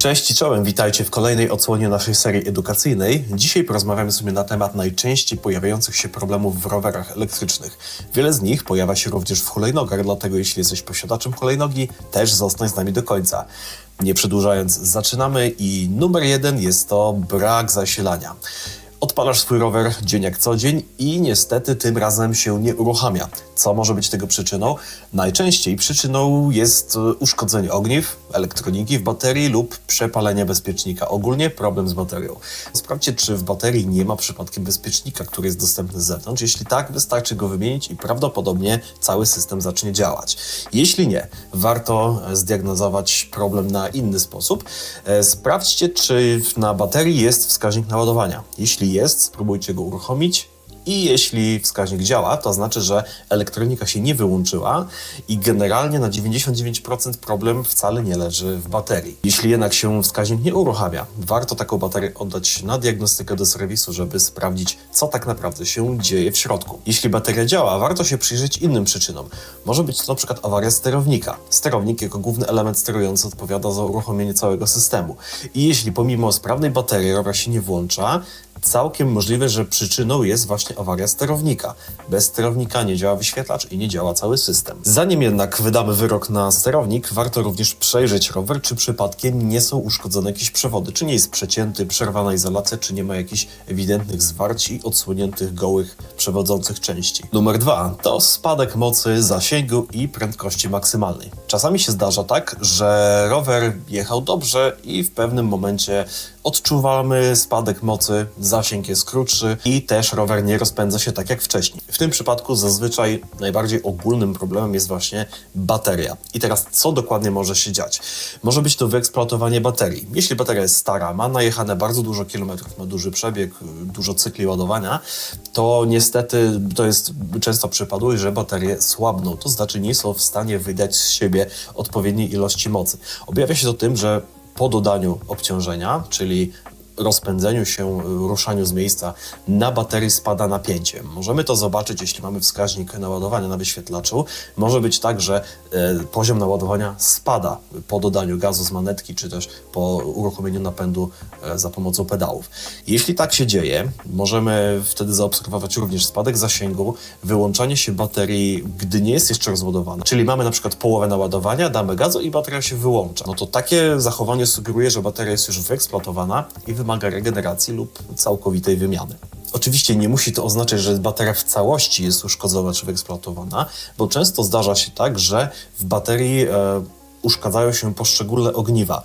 Cześć i czołem, witajcie w kolejnej odsłonie naszej serii edukacyjnej. Dzisiaj porozmawiamy sobie na temat najczęściej pojawiających się problemów w rowerach elektrycznych. Wiele z nich pojawia się również w hulajnogach, dlatego jeśli jesteś posiadaczem hulajnogi, też zostań z nami do końca. Nie przedłużając, zaczynamy i numer jeden jest to brak zasilania. Odpalasz swój rower dzień jak co dzień i niestety tym razem się nie uruchamia. Co może być tego przyczyną? Najczęściej przyczyną jest e, uszkodzenie ogniw, elektroniki w baterii lub przepalenie bezpiecznika. Ogólnie problem z baterią. Sprawdźcie, czy w baterii nie ma przypadkiem bezpiecznika, który jest dostępny z zewnątrz. Jeśli tak, wystarczy go wymienić i prawdopodobnie cały system zacznie działać. Jeśli nie, warto zdiagnozować problem na inny sposób. E, Sprawdźcie, czy na baterii jest wskaźnik naładowania. Jeśli jest, spróbujcie go uruchomić. I jeśli wskaźnik działa, to znaczy, że elektronika się nie wyłączyła i generalnie na 99% problem wcale nie leży w baterii. Jeśli jednak się wskaźnik nie uruchamia, warto taką baterię oddać na diagnostykę do serwisu, żeby sprawdzić, co tak naprawdę się dzieje w środku. Jeśli bateria działa, warto się przyjrzeć innym przyczynom. Może być to przykład awaria sterownika. Sterownik jako główny element sterujący odpowiada za uruchomienie całego systemu. I jeśli pomimo sprawnej baterii rower się nie włącza, całkiem możliwe, że przyczyną jest właśnie awaria sterownika. Bez sterownika nie działa wyświetlacz i nie działa cały system. Zanim jednak wydamy wyrok na sterownik, warto również przejrzeć rower, czy przypadkiem nie są uszkodzone jakieś przewody, czy nie jest przecięty, przerwana izolacja, czy nie ma jakichś ewidentnych zwarć i odsłoniętych gołych przewodzących części. Numer dwa to spadek mocy, zasięgu i prędkości maksymalnej. Czasami się zdarza tak, że rower jechał dobrze i w pewnym momencie odczuwamy spadek mocy, zasięg jest krótszy i też rower nie rozpędza się tak jak wcześniej. W tym przypadku zazwyczaj najbardziej ogólnym problemem jest właśnie bateria. I teraz co dokładnie może się dziać? Może być to wyeksploatowanie baterii. Jeśli bateria jest stara, ma najechane bardzo dużo kilometrów, ma duży przebieg, dużo cykli ładowania, to niestety to jest często przypadłość, że baterie słabną. To znaczy nie są w stanie wydać z siebie odpowiedniej ilości mocy. Objawia się to tym, że po dodaniu obciążenia, czyli rozpędzeniu się, ruszaniu z miejsca, na baterii spada napięcie. Możemy to zobaczyć, jeśli mamy wskaźnik naładowania na wyświetlaczu. Może być tak, że e, poziom naładowania spada po dodaniu gazu z manetki, czy też po uruchomieniu napędu e, za pomocą pedałów. Jeśli tak się dzieje, możemy wtedy zaobserwować również spadek zasięgu, wyłączanie się baterii, gdy nie jest jeszcze rozładowana. Czyli mamy na przykład połowę naładowania, damy gazu i bateria się wyłącza. No to takie zachowanie sugeruje, że bateria jest już wyeksploatowana i wymaga regeneracji lub całkowitej wymiany. Oczywiście nie musi to oznaczać, że bateria w całości jest uszkodzona czy wyeksploatowana, bo często zdarza się tak, że w baterii e, uszkadzają się poszczególne ogniwa.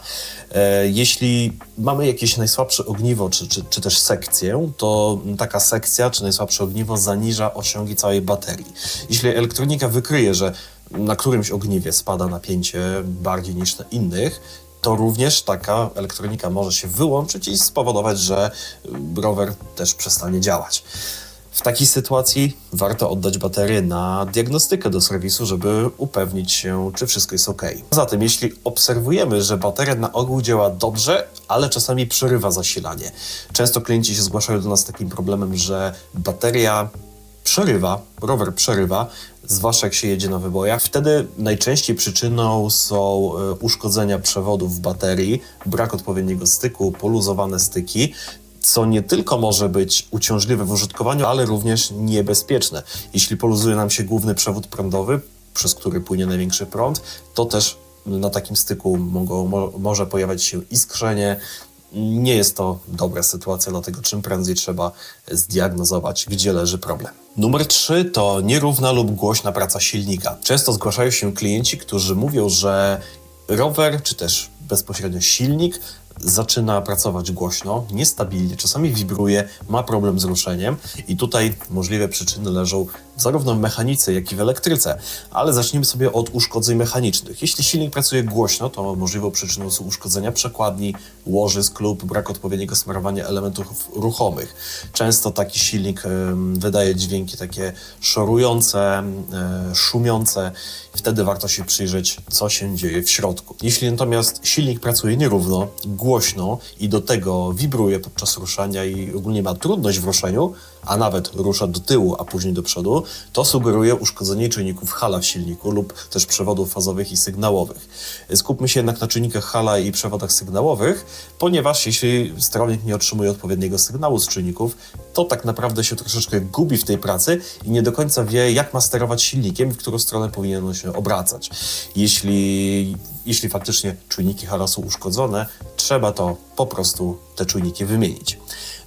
E, jeśli mamy jakieś najsłabsze ogniwo, czy, czy, czy też sekcję, to taka sekcja, czy najsłabsze ogniwo zaniża osiągi całej baterii. Jeśli elektronika wykryje, że na którymś ogniwie spada napięcie bardziej niż na innych, to również taka elektronika może się wyłączyć i spowodować, że y, rower też przestanie działać. W takiej sytuacji warto oddać baterię na diagnostykę do serwisu, żeby upewnić się, czy wszystko jest ok. Zatem, jeśli obserwujemy, że bateria na ogół działa dobrze, ale czasami przerywa zasilanie, często klienci się zgłaszają do nas z takim problemem, że bateria przerywa, rower przerywa, zwłaszcza jak się jedzie na wybojach. Wtedy najczęściej przyczyną są e, uszkodzenia przewodów w baterii, brak odpowiedniego styku, poluzowane styki, co nie tylko może być uciążliwe w użytkowaniu, ale również niebezpieczne. Jeśli poluzuje nam się główny przewód prądowy, przez który płynie największy prąd, to też na takim styku mogą, mo, może pojawiać się iskrzenie. Nie jest to dobra sytuacja, dlatego czym prędzej trzeba zdiagnozować, gdzie leży problem. Numer 3 to nierówna lub głośna praca silnika. Często zgłaszają się klienci, którzy mówią, że rower czy też bezpośrednio silnik zaczyna pracować głośno, niestabilnie, czasami wibruje, ma problem z ruszeniem i tutaj możliwe przyczyny leżą zarówno w mechanice, jak i w elektryce. Ale zacznijmy sobie od uszkodzeń mechanicznych. Jeśli silnik pracuje głośno, to możliwą przyczyną są uszkodzenia przekładni, łożysk lub brak odpowiedniego smarowania elementów ruchomych. Często taki silnik wydaje dźwięki takie szorujące, szumiące. Wtedy warto się przyjrzeć, co się dzieje w środku. Jeśli natomiast silnik pracuje nierówno, głośno i do tego wibruje podczas ruszania i ogólnie ma trudność w ruszeniu, a nawet rusza do tyłu, a później do przodu, to sugeruje uszkodzenie czujników hala w silniku lub też przewodów fazowych i sygnałowych. Skupmy się jednak na czujnikach hala i przewodach sygnałowych, ponieważ jeśli sterownik nie otrzymuje odpowiedniego sygnału z czujników, to tak naprawdę się troszeczkę gubi w tej pracy i nie do końca wie, jak ma sterować silnikiem w którą stronę powinien się obracać. Jeśli, jeśli faktycznie czujniki hala są uszkodzone, trzeba to po prostu te czujniki wymienić.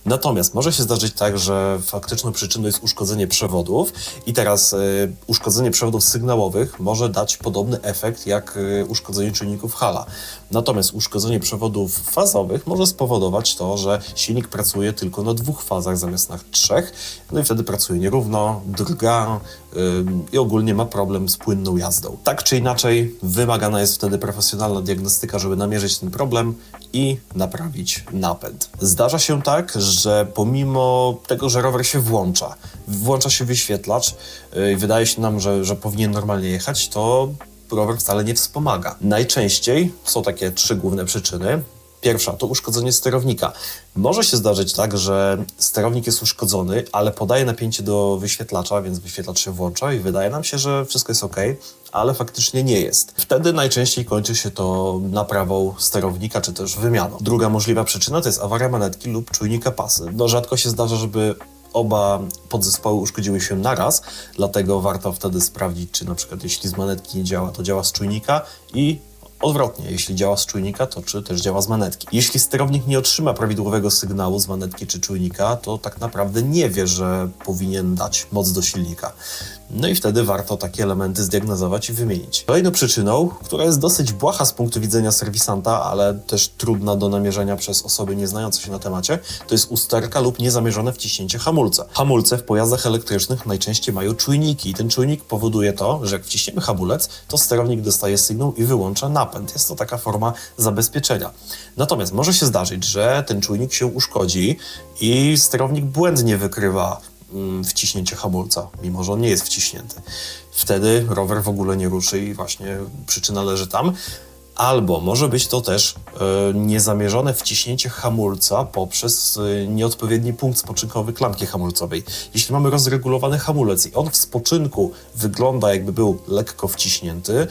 Natomiast może się zdarzyć tak, że faktyczną przyczyną jest uszkodzenie przewodów i teraz y, uszkodzenie przewodów sygnałowych może dać podobny efekt jak y, uszkodzenie czujników hala. Natomiast uszkodzenie przewodów fazowych może spowodować to, że silnik pracuje tylko na dwóch fazach zamiast na trzech, no i wtedy pracuje nierówno, drga i ogólnie ma problem z płynną jazdą. Tak czy inaczej, wymagana jest wtedy profesjonalna diagnostyka, żeby namierzyć ten problem i naprawić napęd. Zdarza się tak, że pomimo tego, że rower się włącza, włącza się wyświetlacz yy, i wydaje się nam, że, że powinien normalnie jechać, to rower wcale nie wspomaga. Najczęściej są takie trzy główne przyczyny. Pierwsza to uszkodzenie sterownika. Może się zdarzyć tak, że sterownik jest uszkodzony, ale podaje napięcie do wyświetlacza, więc wyświetlacz się włącza i wydaje nam się, że wszystko jest ok, ale faktycznie nie jest. Wtedy najczęściej kończy się to naprawą sterownika czy też wymianą. Druga możliwa przyczyna to jest awaria manetki lub czujnika pasy. No rzadko się zdarza, żeby oba podzespoły uszkodziły się naraz, dlatego warto wtedy sprawdzić, czy na przykład jeśli z manetki nie działa, to działa z czujnika i Odwrotnie, jeśli działa z czujnika, to czy też działa z manetki. Jeśli sterownik nie otrzyma prawidłowego sygnału z manetki czy czujnika, to tak naprawdę nie wie, że powinien dać moc do silnika. No i wtedy warto takie elementy zdiagnozować i wymienić. Kolejną przyczyną, która jest dosyć błaha z punktu widzenia serwisanta, ale też trudna do namierzenia przez osoby nieznające się na temacie, to jest usterka lub niezamierzone wciśnięcie hamulca. Hamulce w pojazdach elektrycznych najczęściej mają czujniki i ten czujnik powoduje to, że jak wciśniemy hamulec, to sterownik dostaje sygnał i wyłącza napęd. Jest to taka forma zabezpieczenia. Natomiast może się zdarzyć, że ten czujnik się uszkodzi i sterownik błędnie wykrywa mm, wciśnięcie hamulca, mimo że on nie jest wciśnięty. Wtedy rower w ogóle nie ruszy i właśnie przyczyna leży tam. Albo może być to też e, niezamierzone wciśnięcie hamulca poprzez e, nieodpowiedni punkt spoczynkowy klamki hamulcowej. Jeśli mamy rozregulowany hamulec i on w spoczynku wygląda jakby był lekko wciśnięty,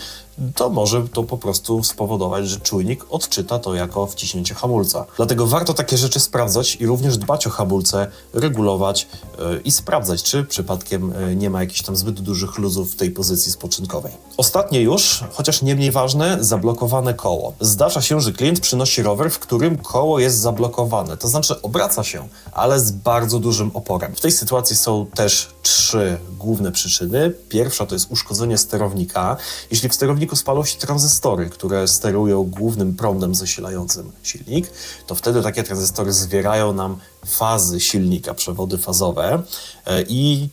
to może to po prostu spowodować, że czujnik odczyta to jako wciśnięcie hamulca. Dlatego warto takie rzeczy sprawdzać i również dbać o hamulce, regulować yy, i sprawdzać, czy przypadkiem yy, nie ma jakichś tam zbyt dużych luzów w tej pozycji spoczynkowej. Ostatnie już, chociaż nie mniej ważne, zablokowane koło. Zdarza się, że klient przynosi rower, w którym koło jest zablokowane, to znaczy obraca się, ale z bardzo dużym oporem. W tej sytuacji są też trzy główne przyczyny. Pierwsza to jest uszkodzenie sterownika. Jeśli w sterowniku spalą się tranzystory, które sterują głównym prądem zasilającym silnik, to wtedy takie tranzystory zwierają nam fazy silnika, przewody fazowe e, i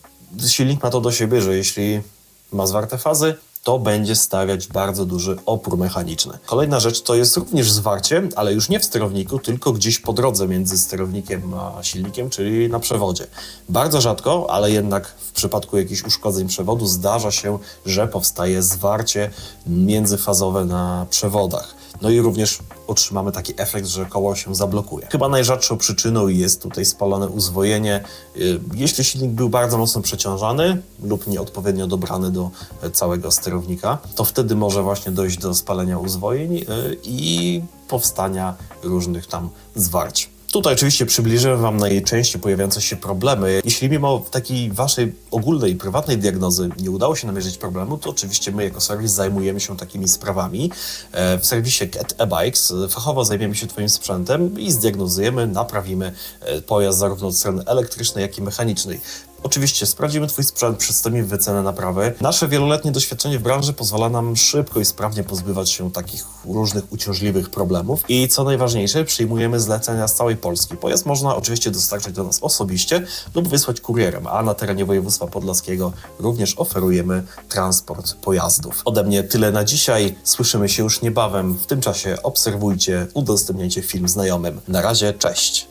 silnik ma to do siebie, że jeśli ma zwarte fazy, to będzie stawiać bardzo duży opór mechaniczny. Kolejna rzecz to jest również zwarcie, ale już nie w sterowniku, tylko gdzieś po drodze między sterownikiem a silnikiem, czyli na przewodzie. Bardzo rzadko, ale jednak przypadku jakichś uszkodzeń przewodu zdarza się, że powstaje zwarcie międzyfazowe na przewodach. No i również otrzymamy taki efekt, że koło się zablokuje. Chyba najrzadszą przyczyną jest tutaj spalone uzwojenie. Y, Jeśli silnik był bardzo mocno przeciążany lub nieodpowiednio dobrany do całego sterownika, to wtedy może właśnie dojść do spalenia uzwojeń y, i powstania różnych tam zwarć. Tutaj oczywiście przybliżyłem Wam najczęściej pojawiające się problemy. Jeśli mimo takiej Waszej ogólnej, prywatnej diagnozy nie udało się namierzyć problemu, to oczywiście my jako serwis zajmujemy się takimi sprawami. E, W serwisie Get e-Bikes fachowo zajmiemy się Twoim sprzętem i zdiagnozujemy, naprawimy e, pojazd zarówno od strony elektrycznej, jak i mechanicznej. Oczywiście sprawdzimy Twój sprzęt, przedstawimy wycenę naprawy. Nasze wieloletnie doświadczenie w branży pozwala nam szybko i sprawnie pozbywać się takich różnych uciążliwych problemów. I co najważniejsze, przyjmujemy zlecenia z całej Polski. Pojazd można oczywiście dostarczyć do nas osobiście lub wysłać kurierem, a na terenie województwa podlaskiego również oferujemy transport pojazdów. Ode mnie tyle na dzisiaj. Słyszymy się już niebawem. W tym czasie obserwujcie, udostępniajcie film znajomym. Na razie, cześć!